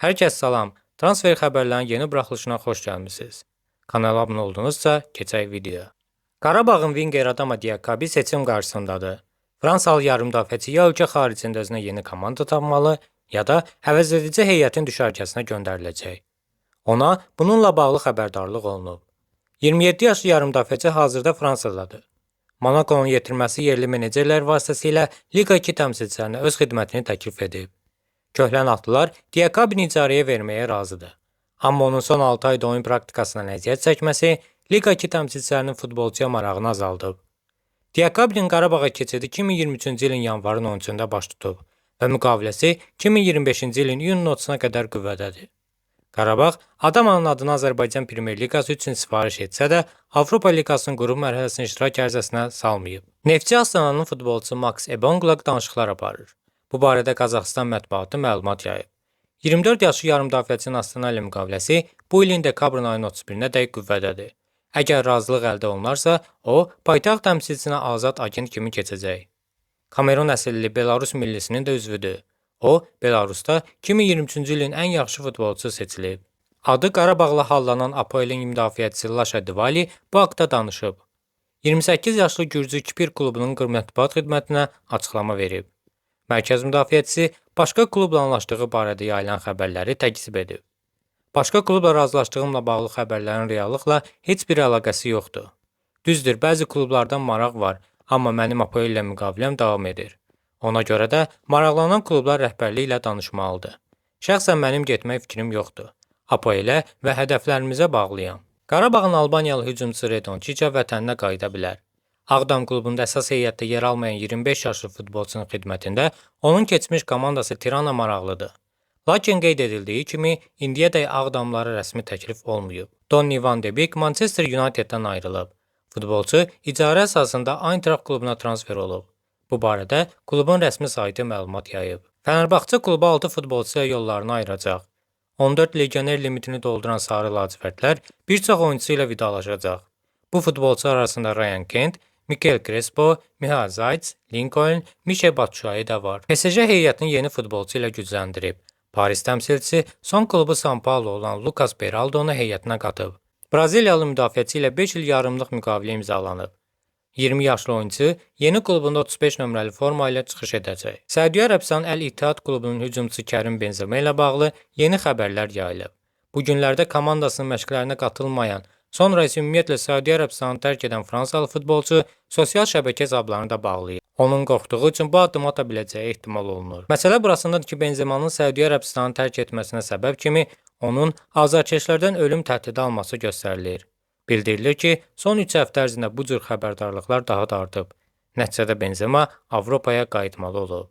Hər kəs salam. Transfer xəbərlərinin yeni buraxılışına xoş gəlmisiniz. Kanala abunə oldunuzsa, keçək videoya. Qarabağın Winger Adama Diakabi seçim qarşısındadır. Fransalı yarımdafiəçi ya ölkə xaricində özünə yeni komanda tapmalı, ya da əvəzedici heyətin düşərgəsinə göndəriləcək. Ona bununla bağlı xəbərdarlıq olunub. 27 yaşlı yarımdafiəçi hazırda Fransadadır. Monakonun yetirməsi yerli menecerlər vasitəsilə Liqa 2 təmsilçilərinə öz xidmətini təklif edib. Köhlən atlılar Diakabini icarəyə verməyə razıdır. Amma onun son 6 ayda oyun praktikasından əziyyət çəkməsi Liqa 2 təmsilçilərinin futbolçuya marağını azaldıb. Diakabinin Qarabağa keçidi 2023-cü ilin yanvarın 13-də baş tutub və müqaviləsi 2025-ci ilin iyunun 30-na qədər qüvvədədir. Qarabağ Adamanın adını Azərbaycan Premyer Liqası üçün sifariş etsə də, Avropa Liqasının qrup mərhələsinin iştirak ərizəsinə salmayıb. Neftçi Astananın futbolçusu Max Ebonqla danışıqlar aparır. Bu barədə Qazaxıstan mətbuatı məlumat yayıb. 24 yaşlı yarımdafiəçinin Astana ilə müqaviləsi bu ilin dekabrın ayının 31-nə dək qüvvədədir. Əgər razılıq əldə olunarsa, o, paytaxt təmsilçisinə azad agent kimi keçəcək. Kamerun əsilli Belarus millisinin də üzvüdür. O, Belarusda 2023-cü ilin ən yaxşı futbolçusu seçilib. Adı Qarabağla hallanan Apoelin müdafiəçisi Laşa Divali bu haqda danışıb. 28 yaşlı Gürcü Kipir klubunun mətbuat xidmətinə açıqlama verib. Mərkəz müdafiəçisi başqa klubla anlaşdığı barədə yayılan xəbərləri təkzib edib. Başqa klubla razılaşdığımla bağlı xəbərlərin reallıqla heç bir əlaqəsi yoxdur. Düzdür, bəzi klublardan maraq var, amma mənim Apoel ilə müqaviləm davam edir. Ona görə də maraqlanan klublar rəhbərliyi ilə danışmalıdır. Şəxsən mənim getmək fikrim yoxdur. Apoelə və hədəflərimizə bağlıyam. Qarabağın Albaniyalı hücumçusu Redon Çiça vətəninə qayıda bilər. Ağdam klubunda əsas heyətdə yer almayan 25 yaşlı futbolçunun xidmətində onun keçmiş komandası Tirana maraqlıdır. Lakin qeyd edildiyi kimi, indiyədək Ağdamlara rəsmi təklif olmayıb. Donny van de Beek Manchester United-dən ayrılıb. Futbolçu icarə əsasında Eintracht klubuna transfer olub. Bu barədə klubun rəsmi saytı məlumat yayıb. Fənərbağçı klubu 6 futbolçu ilə yollarını ayıracaq. 14 legioner limitini dolduran sarı lacivərtlər bir çox oyunçu ilə vidalaşacaq. Bu futbolçu arasında Ryan Kent, Mikel Crespo, Miha Zayt, Lincoln, Mişe Batshuayi də var. PSG heyətini yeni futbolçu ilə gücləndirib. Paris təmsilçisi son klubu São Paulo olan Lucas Beraldonu heyətinə qatıb. Braziliyalı müdafiəçi ilə 5 il yarımlıq müqavilə imzalanıb. 20 yaşlı oyunçu yeni klubunda 35 nömrəli forma ilə çıxış edəcək. Səudiyyə Ərəbistan Əl-İttihad klubunun hücumçusu Kərim Benzema ilə bağlı yeni xəbərlər yayılıb. Bu günlərdə komandasının məşqlərinə qatılmayan, sonra isə ümumiyyətlə Səudiyyə Ərəbistanını tərk edən Fransalı futbolçu sosial şəbəkə hesablarını da bağlayıb. Onun qorxduğu üçün bu addım ata biləcəyi ehtimal olunur. Məsələ burasındadır ki, Benzemanın Səudiyyə Ərəbistanını tərk etməsinə səbəb kimi onun azarkeşlərdən ölüm təhdidi alması göstərilir. Bildirilir ki, son 3 həftə ərzində bu cür xəbərdarlıqlar daha da artıb. Nəticədə Benzema Avropaya qayıtmalı olub.